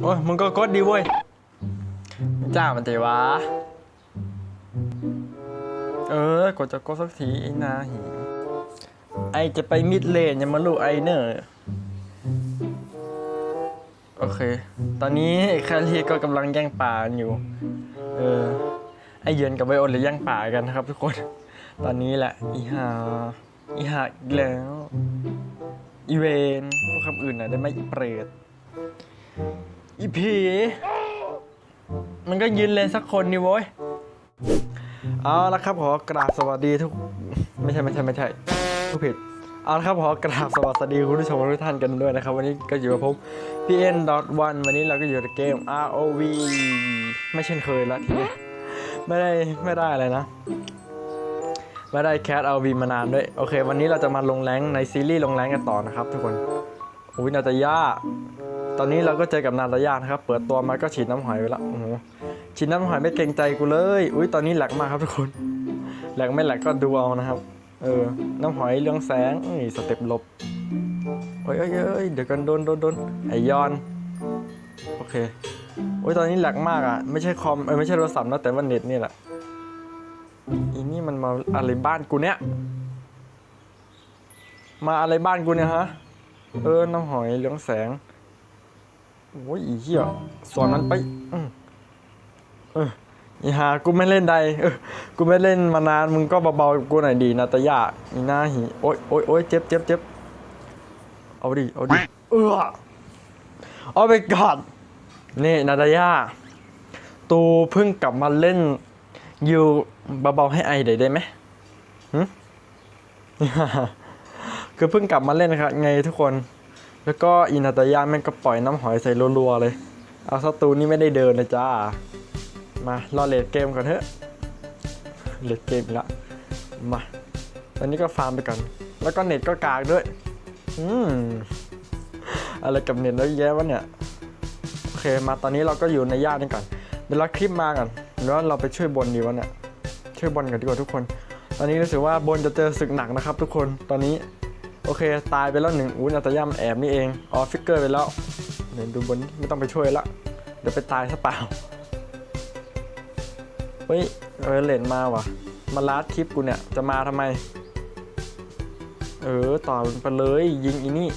โอ้ยมึงก็กดดีเว้ยจ้ามันเตวะ เออกดจะกดสักทีไอ้นาหิไอจะไปมิดเลนย่ามาลูกไอเนอร์โอเค ตอนนี้แคลรี่ก็กำลังแย่งป่าอยู่ เออ ไอเยือนกับไวโอเลยแย่งป่ากันนะครับทุกคน ตอนนี้แหละอีหาอีหาอีกแล้ว อีเวนพวกคำอื่นน่ะได้ไหมอีเปรต อีผี มันก็ยืนเลนสักคนนี่โว้ย เอาละครับขอกราบสวัสดีทุก ไม่ใช่ไม่ใช่ไม่ใช่ทุกผิด เอาละครับขอกราบสวัสดีคุณผู้ชมทุกท่านกันด้วยนะครับ วันนี้ก็อยู่กับผม pn.1 วันนี้เราก็อยู่ในเกม ROV ไม่เช่นเคยละทีนี้ไม่ได้ไม่ได้อะไรนะไม่ได้แคส ROV มานานด้วย โอเค วันนี้เราจะมาลงแรงในซีรีส์ลงแรงกันต่อนะครับทุกคนอุ้ยนาตาย่า ตอนนี้เราก็เจอกับนาตายานะครับ เปิดตัวมาก็ฉีดน้ำหอยไปละโอ้โหชิ้นน้ำหอยไม่เกรงใจกูเลย อุ้ยตอนนี้แหลกมากครับทุกคนแหลกไม่แหลกก็ดูเอานะครับ เออ น้ำหอยเรืองแสงนี่สเต็ปหลบเอ้ยเอ้ยเดี๋ยวกันโดนโดนโดนไอยอน โอเคโอ้ยตอนนี้แหลกมากอะ ไม่ใช่คอมเออไม่ใช่โทรศัพท์นะแต่ว่าเน็ตนี่แหละอีนี่มันมาอะไรบ้านกูเนี่ย มาอะไรบ้านกูเนี่ยฮะ เออ น้ำหอยเรืองแสง โอ้ยอีเหี้ยสวนมันไปอืมเอออีหากูไม่เล่นใดเออกูไม่เล่นมานานมึงก็เบาๆกับกูหน่อยดีนาตายาอีหน้าหีโอ๊ยโอ๊ยโอ๊ยเจ็บเจ็บเจ็บเอาดิเอาดิเออเอาไปก่อนนี่นาตายาตูเพิ่งกลับมาเล่นอยู่เบาๆให้ไอได้ได้ไหมหึคือเพิ่งกลับมาเล่นนะครับไงทุกคน แล้วก็อินาตายาแม่งก็ปล่อยน้ำหอยใส่รัวๆเลย เอาสตูนี่ไม่ได้เดินเลยจ้า มารอเลดเกมก่อนเถอะเลดเกมละมาตอนนี้ก็ฟาร์มไปก่อน แล้วก็เน็ตก็กากด้วย อืม อะไรกับเน็ตแล้วแย่วะเนี่ย โอเค มาตอนนี้เราก็อยู่ในย่านนี่ก่อน เดี๋ยวเราคลิปมาก่อนแล้วเราไปช่วยบนดีวะเนี่ย ช่วยบนกันดีกว่าทุกคน ตอนนี้รู้สึกว่าบนจะเจอศึกหนักนะครับ ทุกคน ตอนนี้ โอเค ตายไปแล้วหนึ่งอุ้ยนาตย่ามันแอบนี่เองอ๋อฟิกเกอร์ไปแล้วเดี๋ยวดูบนไม่ต้องไปช่วยละเดี๋ยวไปตายซะเปล่า เฮ้ยเออเลนมาว่ะ มาลาดคลิปกูเนี่ย จะมาทำไม เออต่อไปเลยยิงอีนี่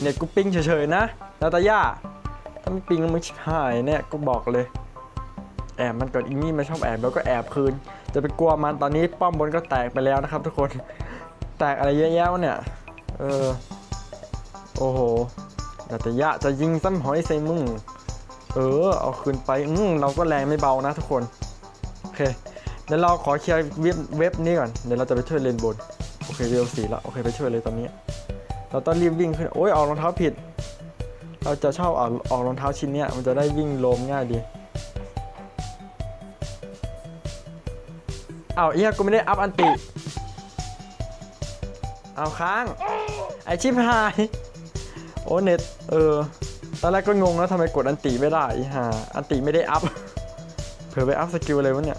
เน็ตกูปิ้งเฉยๆนะนาตาย่าถ้าไม่ปิ้งมึงชิบหายเนี่ยก็บอกเลย แอบมันก่อนอีนี่มันชอบแอบแล้วก็แอบคืน จะไปกลัวมันตอนนี้ป้อมบนก็แตกไปแล้วนะครับทุกคน แตกอะไรเยอะแยะวะเนี่ย เออ โอ้โหนาตาย่าจะยิงซ้ำหอยใส่มึง เออ เอาคืนไป อืมเราก็แรงไม่เบานะทุกคน โอเค เดี๋ยวเราขอเคลียร์เว็บเว็บนี้ก่อน เดี๋ยวเราจะไปช่วยเลนบน โอเคเวลสีละ โอเคไปช่วยเลยตอนนี้ เราต้องรีบวิ่งขึ้น โอ้ยออกรองเท้าผิด เราจะชอบออกออกรองเท้าชิ้นเนี้ย มันจะได้วิ่งโลมง่ายดีเอาเอียกูไม่ได้อัพอันติ เอาค้าง ไอชิบหาย โอ้เน็ต เออ ตอนแรกก็งงแล้วทำไมกดอันติไม่ได้อีห่าอันติไม่ได้อัพ เผื่อไปอัพสกิลอะไรวะเนี่ย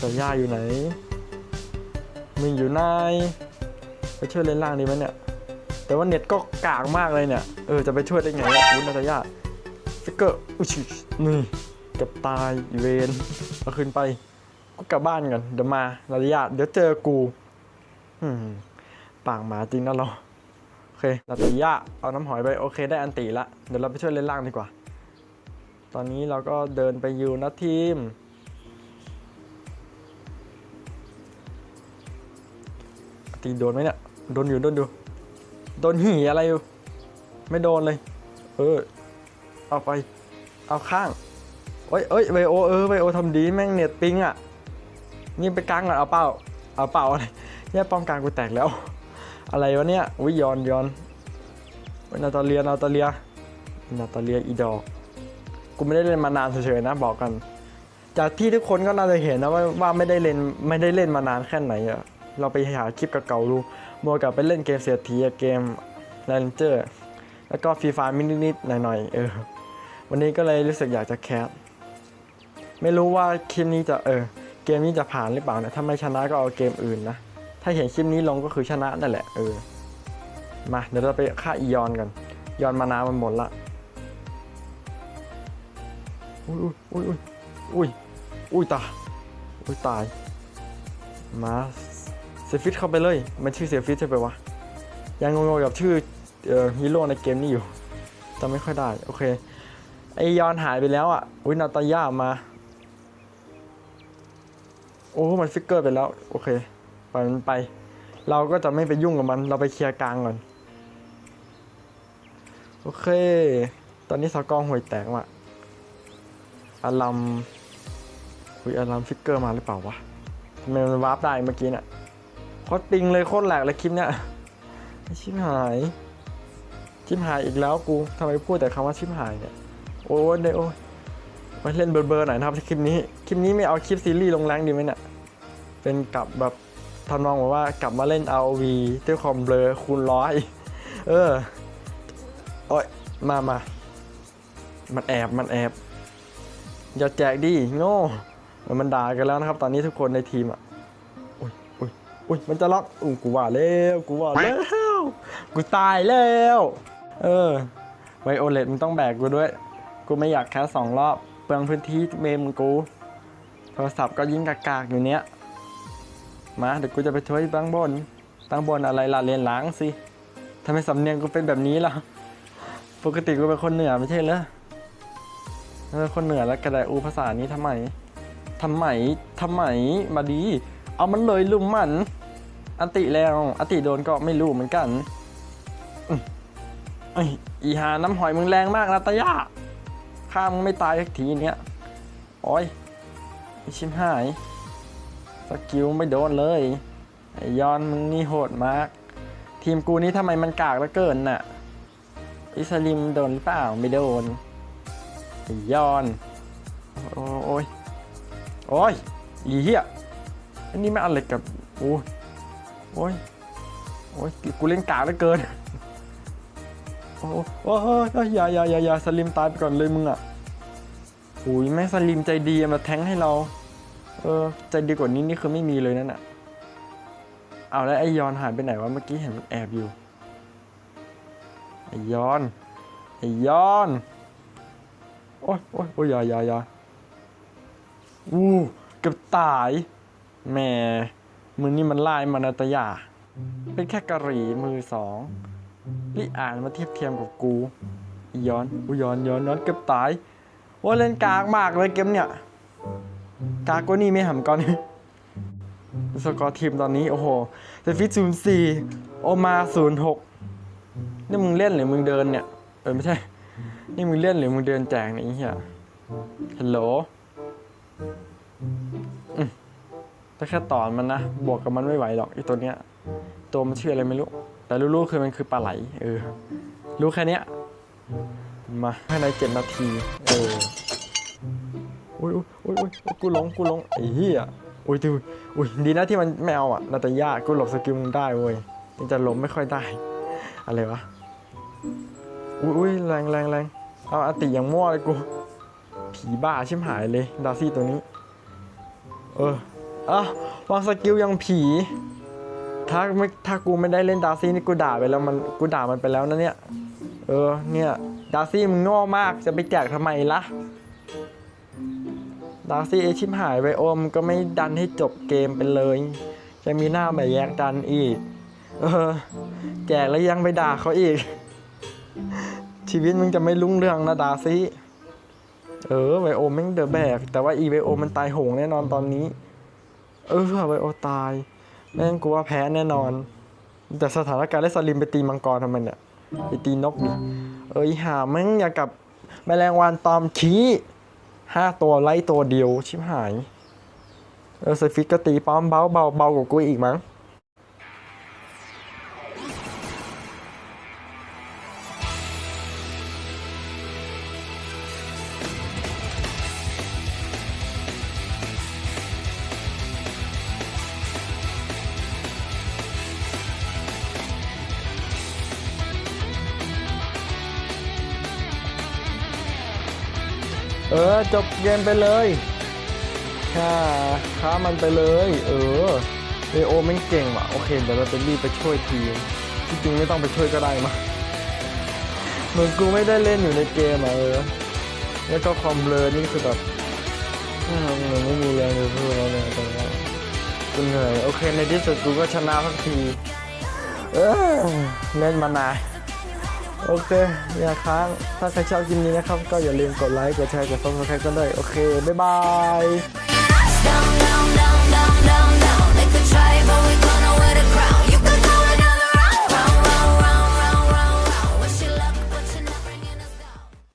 แต่ย่าอยู่ไหน มึงอยู่ไหนไปช่วยเล่นล่างดีไหมเนี่ย แต่ว่าเน็ตก็กากมากเลยเนี่ย เออ จะไปช่วยได้ไงเนี่ยคุณนาตาย่าฟิกเกอร์อุ้ยชินี่เกับตายเวนเอาขึ้นไปกูกลับบ้านกันเดี๋ยวมานาตาย่าเดี๋ยวเจอกู อืม ปากหมาจริงนะเรา โอเคนาตาย่าเอาน้ำหอยไป โอเคได้อันตีละ เดี๋ยวเราไปช่วยเล่นล่างดีกว่า ตอนนี้เราก็เดินไปยูนะทีม ตีโดนไหมเนี่ย โดนอยู่โดนอยู่โดนหี่อะไรอยู่ ไม่โดนเลย เออ เอาไป เอาข้างเอ้ยเอ้ยไวโอเออไวโอทำดีแม่งเน็ตปิงอะ นี่ไปกลางก่อนเอาเป้า เอาเป้าอะไรเนี่ยป้อมกลางกูแตกแล้ว อะไรวะเนี่ยวิยอนยอนนาตาเลียนาตาเลียนาตาเลียอีดอก กูไม่ได้เล่นมานานเฉยๆนะบอกกัน จากที่ทุกคนก็น่าจะเห็นนะว่าว่าไม่ได้เล่นไม่ได้เล่นมานานแค่ไหนอะเราไปหาคลิปเก่าๆดูมัวกับไปเล่นเกมเสียทีอะเกมแรนเจอร์แล้วก็ฟรีไฟมินิดๆหน่อยๆเออ วันนี้ก็เลยรู้สึกอยากจะแคสไม่รู้ว่าคลิปนี้จะเออ เกมนี้จะผ่านหรือเปล่านะถ้าไม่ชนะก็เอาเกมอื่นนะ ถ้าเห็นคลิปนี้ลงก็คือชนะนั่นแหละเออมาเดี๋ยวเราไปฆ่าอียอนกันยอนมานามันหมดละอุ้ยอุ้ยอุ้ยอุ้ยอุ้ยตายอุ้ยตายมาเซฟิตเข้าไปเลยมันชื่อเซฟิตใช่ไหมวะยังงงๆกับชื่อเอ่อฮีโร่ในเกมนี้อยู่จำไม่ค่อยได้โอเคไอยอนหายไปแล้วอะอุ้ยนาตาย่ามาโอ้ มันฟิกเกอร์ไปแล้ว โอเค ปล่อยมันไป เราก็จะไม่ไปยุ่งกับมัน เราไปเคลียร์กลางก่อน โอเค ตอนนี้สกอร์ห่วยแตกว่ะอารัมคุยอารัมฟิกเกอร์มาหรือเปล่าวะทำไมมันวาร์ปได้เมื่อกี้เนี่ยโคตรติงเลยโคตรแหลกเลยคลิปเนี้ยชิบหายชิบหายอีกแล้วกูทำไมพูดแต่คำว่าชิบหายเนี่ยโอ้ยเดี๋ยวโอมาเล่นเบอร์เบอร์หน่อยนะครับคลิปนี้ คลิปนี้ไม่เอาคลิปซีรีส์ลงแรงดีไหมเนี่ยเป็นกลับแบบ ทำนองแบบว่ากลับมาเล่น ROV ด้วยความเบลอคูณร้อย เออ โอ้ย มามา มันแอบ มันแอบ อย่าแจกดิ โง่ มันด่ากันแล้วนะครับ ตอนนี้ทุกคนในทีมอะอุ้ยอุ้ยอุ้ยมันจะล็อกอุ้ยกูว่าแล้ว กูว่าแล้ว กูตายแล้ว เออ ไวโอเลตมึงต้องแบกกูด้วย กูไม่อยากแค่สองรอบ เปลืองพื้นที่เมมกู โทรศัพท์ก็ยิ่งกากๆอยู่เนี้ย มาเดี๋ยวกูจะไปช่วยตั้งบนตั้งบนอะไรล่ะเรียนล้างสิทำไมสำเนียงกูเป็นแบบนี้ล่ะ ปกติกูเป็นคนเหนือไม่ใช่เหรอเออคนเหนือแล้วกระไดอูภาษานี้ทำไมทำไมทำไมมาดี เอามันเลยลุมมันอันติแล้วอันติโดนก็ไม่รู้เหมือนกันอีหาน้ำหอยมึงแรงมากนะตายาข้ามึงไม่ตายสักทีเนี้ยโอ้ยไอชิมหาย สกิลไม่โดนเลยไอยอนมึงนี่โหดมาก ทีมกูนี่ทำไมมันกากเหลือเกินน่ะ อิสลิมโดนหรือเปล่าไม่โดนไอยอน โอ้โอยโอ้ยอีเหี้ยอันนี้ไม่อะไรกับโอ้ยโอ้ยโอ้ยกูเล่นกากเหลือเกินโอ้โหโอ้ยอย่าอย่าอย่าอย่าสลิมตายไปก่อนเลยมึงอะโอ้ยแม่สลิมใจดีมาแทงให้เรา เออใจดีกว่านี้นี่คือไม่มีเลยนั่นอะเอาแล้วไอยอนหายไปไหนวะเมื่อกี้เห็นมันแอบอยู่ไอยอนไอยอนโอ้ยโอ้ยโอ้ยยายาอยาอู้เกับตายแหม่มือนี่มันลายมานาตยา เป็นแค่กะหรี่มือสองรีอ่านมาเทียบเทียมกับกูไอยอนอุยยอนยอนยอนเกือบตายว่าเล่นกากมากเลยเกมเนี่ย กากนี่ไม่หำก่อนสกอร์ทีมตอนนี้ โอ้โหเซฟิตศูนย์สี่โอมาศูนย์หกนี่มึงเล่นหรือมึงเดินเนี่ย เออไม่ใช่ นี่มึงเล่นหรือมึงเดินแจกเนี่ยเหี้ยฮัลโหลอืมแต่แค่ตอนมันนะ บวกกับมันไม่ไหวหรอกไอ้ตัวเนี้ย ตัวมันชื่ออะไรไม่รู้ แต่รู้ๆคือมันคือปลาไหล เออ รู้แค่เนี้ย มาภายในเจ็ดนาที เออ อุ้ยอุ้ยอุ้ยอุ้ยกูหลงกูหลงไอ้เหี้ยอุ้ยดูอุ้ยดีนะที่มันไม่เอาอะนาตายากูหลบสกิลมึงได้เว้ยยังจะหลบไม่ค่อยได้ อะไรวะอุ้ยอุ้ยแรงแรงแรงเอาอติอย่างมั่วเลยกูผีบ้าชิมหายเลยดาซี่ตัวนี้ เอออะวางสกิลยังผี ถ้าไม่ถ้ากูไม่ได้เล่นดาซี่นี่กูด่าไปแล้วมันกูด่ามันไปแล้วนะเนี่ย เออเนี่ยดาซี่มึงโง่มากจะไปแจกทำไมล่ะ ดาร์ซี่เอชิมหายไปโอมก็ไม่ดันให้จบเกมไปเลยจะมีหน้าแบบแยกดันอีก เออ แจกแล้วยังไปด่าเขาอีก ชีวิตมึงจะไม่รุ่งเรืองนะดาร์ซี่เออไวโอมแม่งเดอะแบก แต่ว่าอีไวโอมมันตายโหงแน่นอนตอนนี้ เออไวโอตาย แม่งกูว่าแพ้แน่นอน แต่สถานการณ์และสลิมไปตีมังกรทำไมเนี่ยไปตีนกนี่เอ้ยหาแม่งอย่ากับแมลงวันตอมขี้ ห้าตัวไล่ตัวเดียว ชิบหาย เออสฟิกก็ตีป้อมเบาเบาเบากว่ากูอีกมั้ง เออ จบเกมไปเลยค่าค้ามันไปเลย เออเอโอแม่งเก่งว่ะ โอเค เดี๋ยวเราจะรีบไปช่วยทีมที่จริงไม่ต้องไปช่วยก็ได้มาเหมือนกูไม่ได้เล่นอยู่ในเกมอะเออ แล้วก็ความเลอนี่คือแบบอืมมันไม่มีแรงเลยพูดแล้วเนี่ยตอนนี้กูเหนื่อย โอเค ในที่สุดกูก็ชนะสักที เออเล่นมานาน โอเค อย่าค้าง ถ้าใครชอบคลิปนี้นะครับ ก็อย่าลืมกดไลค์ กดแชร์ กดซับสไครต์กันด้วย โอเค บ๊ายบาย